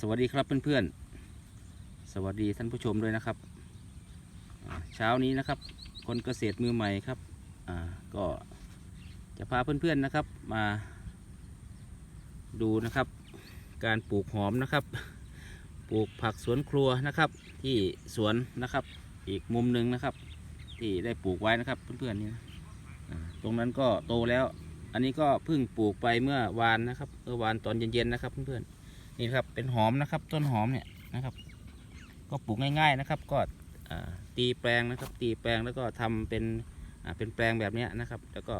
สวัสดีครับเพื่อนๆ สวัสดีท่านผู้ชมด้วยนะครับ เช้านี้นะครับ คนเกษตรมือใหม่ครับก็จะพาเพื่อนๆนะครับมาดูนะครับ การปลูกหอมนะครับ ปลูกผักสวนครัวนะครับ ที่สวนนะครับ อีกมุมหนึ่งนะครับ ที่ได้ปลูกไว้นะครับเพื่อนๆนี่นะอ่าตรงนั้นก็โตแล้ว อันนี้ก็เพิ่งปลูกไปเมื่อวานนะครับเมื่อวานตอนเย็นๆนะครับเพื่อนๆ นี่ครับเป็นหอมนะครับ ต้นหอมเนี่ยนะครับ ก็ปลูกง่ายๆนะครับ ก็ตีแปลงนะครับ ตีแปลงแล้วก็ทำเป็นเป็นแปลงแบบนี้นะครับ แล้วก็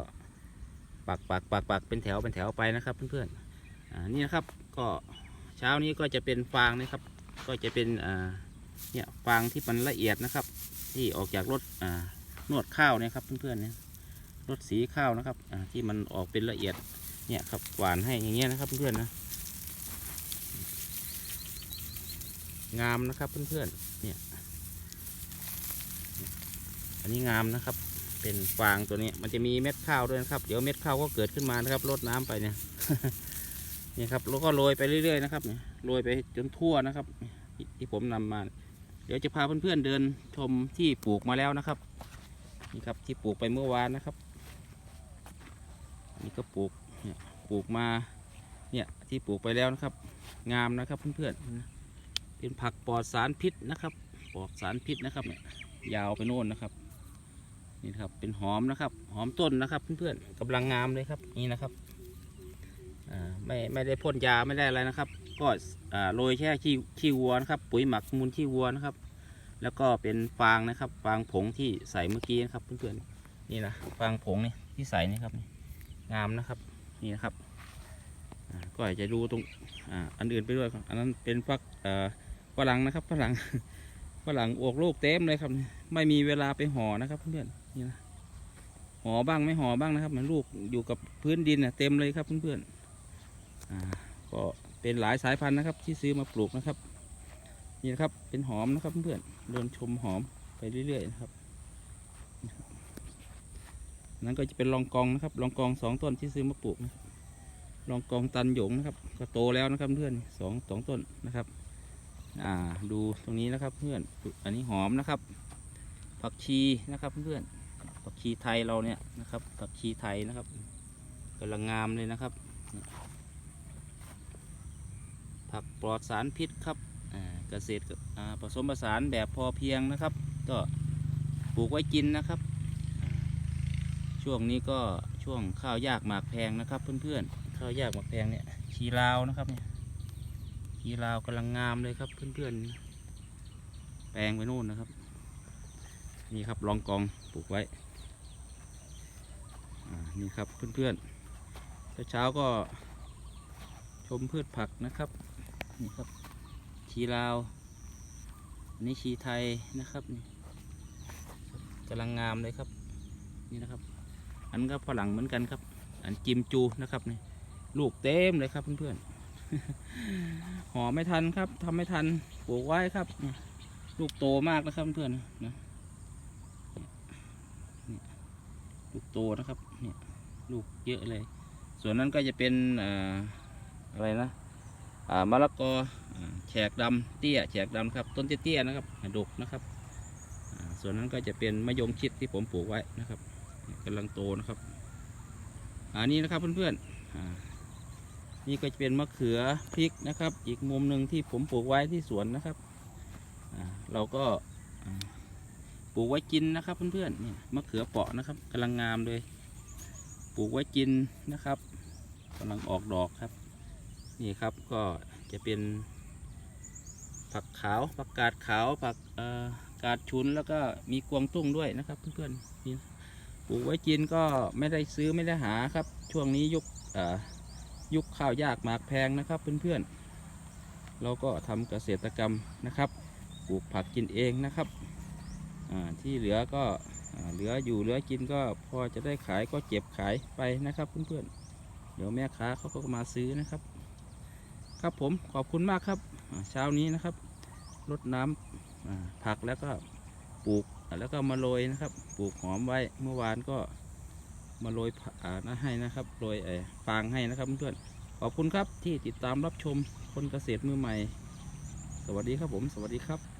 ปักปักปักปักเป็นแถวเป็นแถวไปนะครับ เพื่อนๆนี่นะครับก็เช้านี้ก็จะเป็นฟางนะครับ ก็จะเป็นเนี่ยฟางที่มันละเอียดนะครับ ที่ออกจากรถนวดข้าวเนี่ยครับเพื่อนๆเนี่ยรถสีข้าวนะครับที่มันออกเป็นละเอียดเนี่ยครับหวานให้อย่างเงี้ยนะครับเพื่อนๆนะ งามนะครับเพื่อนๆ เนี่ย อันนี้งามนะครับ เป็นฟางตัวนี้มันจะมีเม็ดข้าวด้วยนะครับ เดี๋ยวเม็ดข้าวก็เกิดขึ้นมานะครับรดน้ำไปเนี่ย เนี่ยครับ แล้วก็โรยไปเรื่อยๆนะครับ เนี่ย โรยไปจนทั่วนะครับ ที่ผมนำมา เดี๋ยวจะพาเพื่อนๆเดินชมที่ปลูกมาแล้วนะครับ นี่ครับที่ปลูกไปเมื่อวานนะครับ อันนี้ก็ปลูก เนี่ย ปลูกมา เนี่ย ที่ปลูกไปแล้วนะครับ งามนะครับเพื่อนๆ เป็นผักปลอดสารพิษนะครับปลอดสารพิษนะครับเนี่ยยาวไปโน่นนะครับ นี่ครับเป็นหอมนะครับ หอมต้นนะครับเพื่อนๆกำลังงามเลยครับนี่นะครับอ่าไม่ไม่ได้พ่นยาไม่ได้อะไรนะครับ ก็อ่าโรยแค่ขี้ขี้วัวนะครับ ปุ๋ยหมักมูลขี้วัวนะครับ แล้วก็เป็นฟางนะครับ ฟางผงที่ใส่เมื่อกี้นะครับเพื่อนๆนี่นะฟางผงนี่ที่ใส่นี่ครับนี่งามนะครับนี่นะครับอ่าก็อยากจะดูตรงอ่าอันอื่นไปด้วยครับอันนั้นเป็นฟักอ่อ ฝรั่งนะครับฝรั่งฝรั่งออกลูกเต็มเลยครับ ไม่มีเวลาไปห่อนะครับเพื่อนๆนี่นะห่อบ้างไม่ห่อบ้างนะครับ มันลูกอยู่กับพื้นดินน่ะเต็มเลยครับเพื่อนๆอ่าก็เป็นหลายสายพันธุ์นะครับ ที่ซื้อมาปลูกนะครับ นี่นะครับเป็นหอมนะครับเพื่อนๆเดินชมหอมไปเรื่อยๆนะครับนั้นก็จะเป็นรองกองนะครับรองกองสองต้นที่ซื้อมาปลูกนะลองกองตันหยงนะครับ ก็โตแล้วนะครับเพื่อนสองสองต้นนะครับ อ่าดูตรงนี้นะครับเพื่อน อันนี้หอมนะครับ ผักชีนะครับเพื่อนผักชีไทยเราเนี่ยนะครับผักชีไทยนะครับกำลังงามเลยนะครับ ผักปลอดสารพิษครับเกษตรผสมผสานแบบพอเพียงนะครับ ก็ปลูกไว้กินนะครับ ช่วงนี้ก็ช่วงข้าวยากหมากแพงนะครับ เพื่อนๆข้าวยากหมากแพงเนี่ยชีลาวนะครับเนี่ย ชีลาวกำลังงามเลยครับ เพื่อนๆ แปลงไปนู่นนะครับ นี่ครับรองกองปลูกไว้นี่ครับเพื่อนๆเช้าๆก็ชมพืชผักนะครับนี่ครับชีลาวนนี้ชีไทยนะครับกำลังงามเลยครับนี่นะครับ อันก็ฝรั่งเหมือนกันครับ อันจิมจูนะครับนี่ลูกเต็มเลยครับเพื่อนๆ ห่อไม่ทันครับทำไม่ทันปลูกไว้ครับ ลูกโตมากนะครับเพื่อนนะลูกโตนะครับ เนี่ย ลูกเยอะเลย ส่วนนั้นก็จะเป็นออะไรนะมะละกอแฉกดำเตี้ยแฉกดำครับ ต้นเตี้ยๆนะครับดกนะครับส่วนนั้นก็จะเป็นมะยงชิดที่ผมปลูกไว้นะครับกำลังโตนะครับ อันนี้นะครับเพื่อนๆ นี่ก็จะเป็นมะเขือพริกนะครับ อีกมุมหนึ่งที่ผมปลูกไว้ที่สวนนะครับเราก็ปลูกไว้กินนะครับเพื่อนๆนี่มะเขือเปราะนะครับกำลังงามเลย ปลูกไว้กินนะครับกำลังออกดอกครับ นี่ครับก็จะเป็น ผักขาวผักกาดขาวผักกาดชุนแล้วก็มีกวางตุ้งด้วยนะครับเพื่อนๆนี่ปลูกไว้กินก็ไม่ได้ซื้อไม่ได้หาครับ ช่วงนี้ยุคอ่อ ยุคข้าวยากหมากแพงนะครับเพื่อนๆ เราก็ทำเกษตรกรรมนะครับ ปลูกผักกินเองนะครับ ที่เหลือก็เหลืออยู่เหลือกินก็พอจะได้ขายก็เก็บขายไปนะครับเพื่อนๆ เดี๋ยวแม่ค้าเขาก็มาซื้อนะครับ ครับผมขอบคุณมากครับเช้านี้นะครับรดน้ำอ่าผักแล้วก็ปลูกแล้วก็มาโรยนะครับ ปลูกหอมไว้เมื่อวานก็ มาโรยผักอ่านะให้นะครับโรยไอ้ฟางให้นะครับเพื่อนขอบคุณครับที่ติดตามรับชมคนเกษตรมือใหม่ สวัสดีครับผม สวัสดีครับ